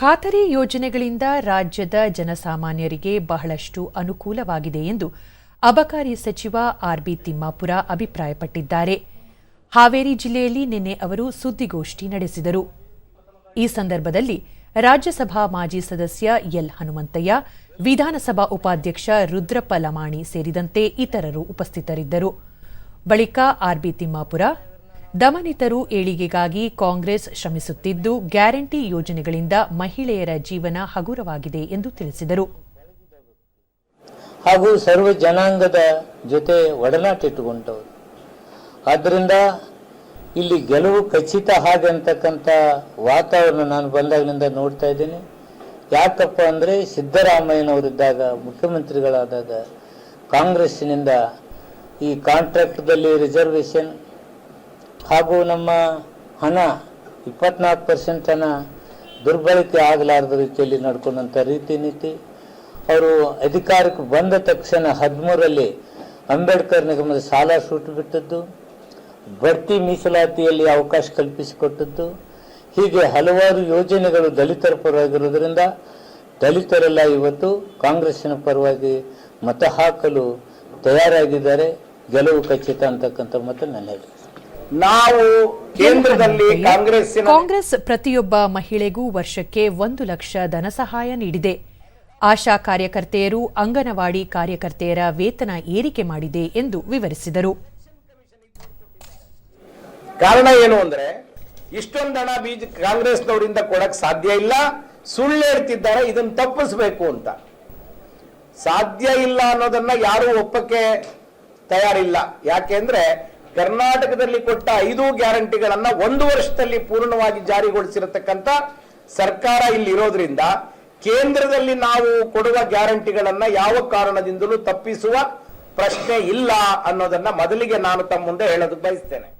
ಖಾತರಿ ಯೋಜನೆಗಳಿಂದ ರಾಜ್ಯದ ಜನಸಾಮಾನ್ಯರಿಗೆ ಬಹಳಷ್ಟು ಅನುಕೂಲವಾಗಿದೆ ಎಂದು ಅಬಕಾರಿ ಸಚಿವ ಆರ್ಬಿ ತಿಮ್ಮಾಪುರ ಅಭಿಪ್ರಾಯಪಟ್ಟಿದ್ದಾರೆ. ಹಾವೇರಿ ಜಿಲ್ಲೆಯಲ್ಲಿ ನಿನ್ನೆ ಅವರು ಸುದ್ದಿಗೋಷ್ಠಿ ನಡೆಸಿದರು. ಈ ಸಂದರ್ಭದಲ್ಲಿ ರಾಜ್ಯಸಭಾ ಮಾಜಿ ಸದಸ್ಯ ಎಲ್. ಹನುಮಂತಯ್ಯ, ವಿಧಾನಸಭಾ ಉಪಾಧ್ಯಕ್ಷ ರುದ್ರಪ್ಪ ಲಮಾಣಿ ಸೇರಿದಂತೆ ಇತರರು ಉಪಸ್ಥಿತರಿದ್ದರು. ಬಳಿಕ ಆರ್ಬಿ ತಿಮ್ಮಾಪುರ ದಮನಿತರು ಏಳಿಗೆಗಾಗಿ ಕಾಂಗ್ರೆಸ್ ಶ್ರಮಿಸುತ್ತಿದ್ದು, ಗ್ಯಾರಂಟಿ ಯೋಜನೆಗಳಿಂದ ಮಹಿಳೆಯರ ಜೀವನ ಹಗುರವಾಗಿದೆ ಎಂದು ತಿಳಿಸಿದರು. ಹಾಗೂ ಸರ್ವ ಜನಾಂಗದ ಜೊತೆ ಒಡನಾಟ ಇಟ್ಟುಕೊಂಡವರು. ಆದ್ದರಿಂದ ಇಲ್ಲಿ ಗೆಲುವು ಖಚಿತ ಹಾಗೆ ಅಂತಕ್ಕಂಥ ವಾತಾವರಣ ನಾನು ಬಂದಾಗಿನಿಂದ ನೋಡ್ತಾ ಇದ್ದೀನಿ. ಯಾಕಪ್ಪ ಅಂದರೆ ಸಿದ್ದರಾಮಯ್ಯನವರಿದ್ದಾಗ, ಮುಖ್ಯಮಂತ್ರಿಗಳಾದಾಗ ಕಾಂಗ್ರೆಸ್ಸಿನಿಂದ ಈ ಕಾಂಟ್ರಾಕ್ಟ್ದಲ್ಲಿ ರಿಸರ್ವೇಷನ್ ಹಾಗೂ ನಮ್ಮ ಹಣ ಇಪ್ಪತ್ನಾಲ್ಕು ಪರ್ಸೆಂಟ್ ಹಣ ದುರ್ಬಳಕೆ ಆಗಲಾರದ ರೀತಿಯಲ್ಲಿ ನಡ್ಕೊಂಡಂಥ ರೀತಿ ನೀತಿ. ಅವರು ಅಧಿಕಾರಕ್ಕೆ ಬಂದ ತಕ್ಷಣ ಹದಿಮೂರರಲ್ಲಿ ಅಂಬೇಡ್ಕರ್ ನಿಗಮದ ಸಾಲ ಸೂಟ್ ಬಿಟ್ಟದ್ದು, ಬಡ್ತಿ ಮೀಸಲಾತಿಯಲ್ಲಿ ಅವಕಾಶ ಕಲ್ಪಿಸಿಕೊಟ್ಟದ್ದು, ಹೀಗೆ ಹಲವಾರು ಯೋಜನೆಗಳು ದಲಿತರ ಪರವಾಗಿರುವುದರಿಂದ ದಲಿತರೆಲ್ಲ ಇವತ್ತು ಕಾಂಗ್ರೆಸ್ಸಿನ ಪರವಾಗಿ ಮತ ಹಾಕಲು ತಯಾರಾಗಿದ್ದಾರೆ. ಗೆಲುವು ಖಚಿತ ಅಂತಕ್ಕಂಥ ಮತ ನನ್ನ ಹೇಳಿ ನಾವು ಕೇಂದ್ರದಲ್ಲಿ ಕಾಂಗ್ರೆಸ್ ಕಾಂಗ್ರೆಸ್ ಪ್ರತಿಯೊಬ್ಬ ಮಹಿಳೆಗೂ ವರ್ಷಕ್ಕೆ ಒಂದು ಲಕ್ಷ ಧನಸಹಾಯ ನೀಡಿದೆ. ಆಶಾ ಕಾರ್ಯಕರ್ತೆಯರು ಅಂಗನವಾಡಿ ಕಾರ್ಯಕರ್ತೆಯರ ವೇತನ ಏರಿಕೆ ಮಾಡಿದೆ ಎಂದು ವಿವರಿಸಿದರು. ಕಾರಣ ಏನು ಅಂದ್ರೆ ಇಷ್ಟೊಂದು ಹಣ ಬೀಜ ಕಾಂಗ್ರೆಸ್ನವರಿಂದ ಕೊಡಕ್ ಸಾಧ್ಯ ಇಲ್ಲ. ಸುಳ್ಳು ಹೇಳ್ತಿದ್ದಾರೆ ಇದನ್ನ ತಪ್ಪಿಸ್ಬೇಕು ಅಂತ. ಸಾಧ್ಯ ಇಲ್ಲ ಅನ್ನೋದನ್ನ ಯಾರು ಒಪ್ಪಕ್ಕೆ ತಯಾರಿಲ್ಲ. ಯಾಕೆಂದ್ರೆ ಕರ್ನಾಟಕದಲ್ಲಿ ಕೊಟ್ಟ ಐದು ಗ್ಯಾರಂಟಿಗಳನ್ನ ಒಂದು ವರ್ಷದಲ್ಲಿ ಪೂರ್ಣವಾಗಿ ಜಾರಿಗೊಳಿಸಿರತಕ್ಕಂತ ಸರ್ಕಾರ ಇಲ್ಲಿ ಇರೋದ್ರಿಂದ ಕೇಂದ್ರದಲ್ಲಿ ನಾವು ಕೊಡುವ ಗ್ಯಾರಂಟಿಗಳನ್ನ ಯಾವ ಕಾರಣದಿಂದಲೂ ತಪ್ಪಿಸುವ ಪ್ರಶ್ನೆ ಇಲ್ಲ ಅನ್ನೋದನ್ನ ಮೊದಲಿಗೆ ನಾನು ತಮ್ಮ ಮುಂದೆ ಹೇಳೋದಕ್ಕೆ ಬಯಸ್ತೇನೆ.